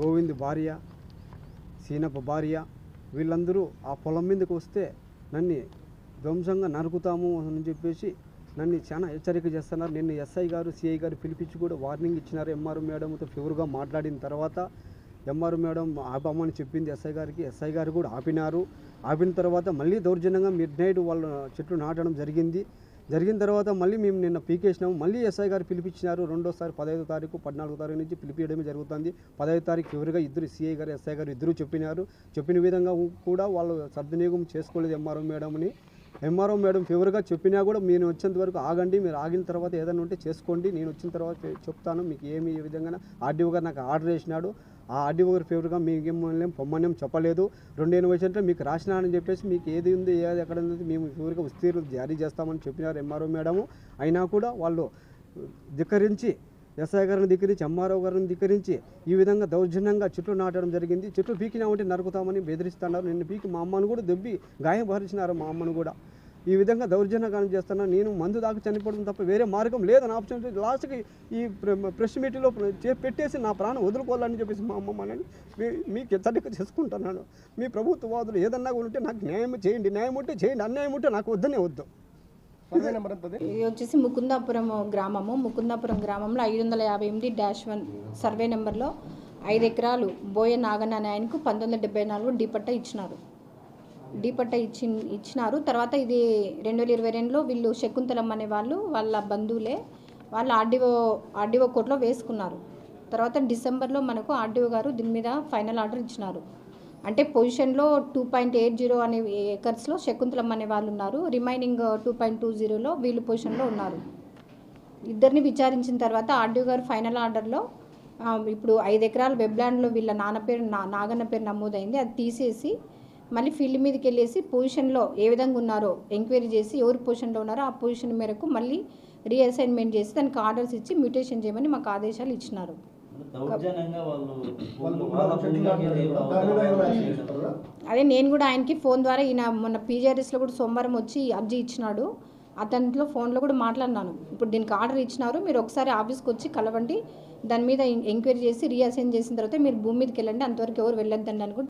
గోవింద్ భార్య సీనప్ప భార్య వీళ్ళందరూ ఆ పొలం మీదకి వస్తే నన్ను ధ్వంసంగా నరుకుతాము అని చెప్పేసి నన్ను చాలా హెచ్చరిక చేస్తున్నారు. నిన్ను ఎస్ఐ గారు సిఐ గారు పిలిపించి కూడా వార్నింగ్ ఇచ్చినారు ఎంఆర్ మేడంతో ఫేవర్గా మాట్లాడిన తర్వాత ఎంఆర్ మేడం ఆపమ్మని చెప్పింది ఎస్ఐ గారికి. ఎస్ఐ గారు కూడా ఆపినారు. ఆపిన తర్వాత మళ్ళీ దౌర్జన్యంగా మిడ్ నైట్ వాళ్ళ చెట్లు నాటడం జరిగింది. జరిగిన తర్వాత మళ్ళీ మేము నిన్న పీకేసినాము. మళ్ళీ ఎస్ఐ గారు పిలిపించినారు. రెండోసారి పదహైదు తారీఖు పద్నాలుగు తారీఖు నుంచి పిలిపించడమే జరుగుతుంది. పదహైదు తారీఖు చివరిగా ఇద్దరు సీఐ గారు ఎస్ఐ గారు ఇద్దరు చెప్పినారు. చెప్పిన విధంగా కూడా వాళ్ళు సద్వినియోగం చేసుకోలేదు ఎంఆర్ఓ మేడంని ఎంఆర్ఓ మేడం ఫేవర్గా చెప్పినా కూడా నేను వచ్చేంత వరకు ఆగండి మీరు ఆగిన తర్వాత ఏదైనా ఉంటే చేసుకోండి. నేను వచ్చిన తర్వాత చెప్తాను మీకు ఏమి ఏ విధంగా ఆర్డీఓ గారు నాకు ఆర్డర్ వేసినాడు. ఆ ఆర్డీఓ గారు ఫేవర్గా మీకు ఏం పొమ్మనేం చెప్పలేదు. రెండు ఎనిమిది వచ్చంటే మీకు రాసినానని చెప్పేసి మీకు ఏది ఉంది ఏది ఎక్కడ ఉంది మేము ఫేవర్గా ఉస్తీర్లు జారీ చేస్తామని చెప్పినారు ఎంఆర్ఓ మేడము. అయినా కూడా వాళ్ళు ధిక్కరించి ఎస్ఐ గారిని ధిక్కరించి ఎంఆర్ఓ గారిని ధిక్కరించి ఈ విధంగా దౌర్జన్యంగా చెట్లు నాటడం జరిగింది. చెట్లు పీకినామంటే నరుకుతామని బెదిరిస్తున్నారు. నిన్ను పీకి మా అమ్మను కూడా దెబ్బి గాయపరిచినారు మా అమ్మను కూడా. ఈ విధంగా దౌర్జన్యకారం చేస్తున్నా నేను మందు దాకా చనిపోవడం తప్ప వేరే మార్గం లేదని ఆప్షన్ లాస్ట్కి ఈ ప్ర- ప్రెస్ మీట్లో చే- పెట్టేసి నా ప్రాణం వదులుకోవాలని చెప్పేసి మా అమ్మమ్మని మీ- మీకు హెచ్చరిక చేసుకుంటున్నాను. మీ ప్రభుత్వవాదులు ఏదన్నా కూడా ఉంటే నాకు న్యాయం చేయండి న్యాయం ఉంటే చేయండి అన్యాయం ఉంటే నాకు వద్దనే వద్దు? ఇది వచ్చేసి ముకుందాపురం గ్రామము. ముకుందాపురం గ్రామంలో ఐదు వందల యాభై ఎనిమిది డాష్ వన్ సర్వే నెంబర్లో ఐదు ఎకరాలు బోయ నాగన్న ఆయనకు పంతొమ్మిది వందల డెబ్బై నాలుగు డీ పట్టా ఇచ్చినారు. డీపట్ట ఇచ్చి ఇచ్చినారు. తర్వాత ఇది రెండు వేల ఇరవై రెండులో వీళ్ళు శకుంతలమ్మ అనే వాళ్ళు వాళ్ళ బంధువులే వాళ్ళు ఆర్డీఓ ఆర్డీఓ కోర్టులో వేసుకున్నారు. తర్వాత డిసెంబర్లో మనకు ఆర్డీఓ గారు దీని మీద ఫైనల్ ఆర్డర్ ఇచ్చినారు. అంటే పొజిషన్లో టూ పాయింట్ ఎయిట్ జీరో అనే ఏకర్స్లో శకుంతలమ్మ అనే వాళ్ళు ఉన్నారు. రిమైనింగ్ టూ పాయింట్ టూ జీరోలో వీళ్ళు పొజిషన్లో ఉన్నారు. ఇద్దరిని విచారించిన తర్వాత ఆర్డీఓ గారు ఫైనల్ ఆర్డర్లో ఇప్పుడు ఐదు ఎకరాల వెబ్లాండ్లో వీళ్ళ నాన్న పేరు నా నాగన్న పేరు నమోదైంది. అది తీసేసి మళ్ళీ ఫీల్డ్ మీదకి వెళ్ళేసి పొజిషన్లో ఏ విధంగా ఉన్నారో ఎంక్వైరీ చేసి ఎవరు పొజిషన్లో ఉన్నారో ఆ పొజిషన్ మేరకు మళ్ళీ రీఅసైన్మెంట్ చేసి దానికి ఆర్డర్స్ ఇచ్చి మ్యూటేషన్ చేయమని మాకు ఆదేశాలు ఇచ్చినారు? అదే నేను కూడా ఆయనకి ఫోన్ ద్వారా ఈయన మొన్న పీజీఆర్ఎస్లో కూడా సోమవారం వచ్చి అర్జీ ఇచ్చినాడు. అతనితో ఫోన్లో కూడా మాట్లాడినాను. ఇప్పుడు దీనికి ఆర్డర్ ఇచ్చినారు. మీరు ఒకసారి ఆఫీస్కి వచ్చి కలవండి. దాని మీద ఎంక్వైరీ చేసి రీఅసైన్ చేసిన తర్వాత మీరు భూమి మీదకి వెళ్ళండి. అంతవరకు ఎవరు వెళ్ళొద్దండి అని కూడా